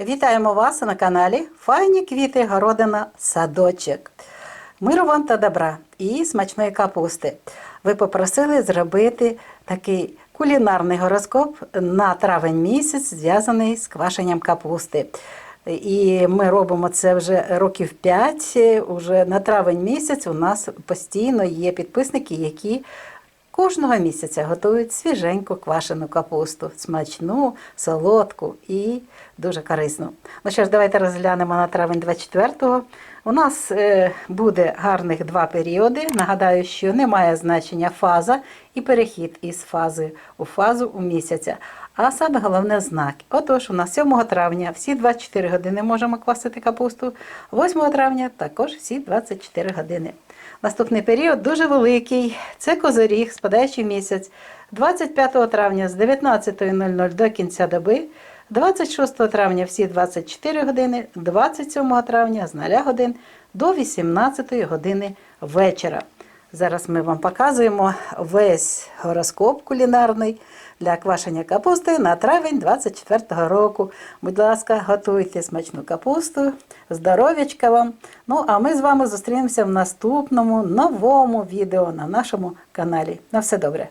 Вітаємо вас на каналі Файні квіти городина садочок. Миру вам та добра і смачної капусти. Ви попросили зробити такий кулінарний гороскоп на травень місяць, зв'язаний з квашенням капусти. І ми робимо це вже років 5. Уже на травень місяць у нас постійно є підписники, які Кожного місяця готують свіженьку квашену капусту, смачну, солодку і дуже корисну. Ну що ж, давайте розглянемо на травень 24-го. У нас е, буде гарних два періоди. Нагадаю, що немає значення фаза і перехід із фази у фазу у місяця. А саме головне знак. Отож, у нас 7 травня всі 24 години можемо квасити капусту, 8 травня також всі 24 години. Наступний період дуже великий. Це козоріг, спадаючий місяць. 25 травня з 19.00 до кінця доби, 26 травня всі 24 години, 27 травня з 0 годин до 18 години вечора. Зараз ми вам показуємо весь гороскоп кулінарний для квашення капусти на травень 24 року. Будь ласка, готуйте смачну капусту, здоров'ячка вам. Ну, а ми з вами зустрінемося в наступному новому відео на нашому каналі. На все добре!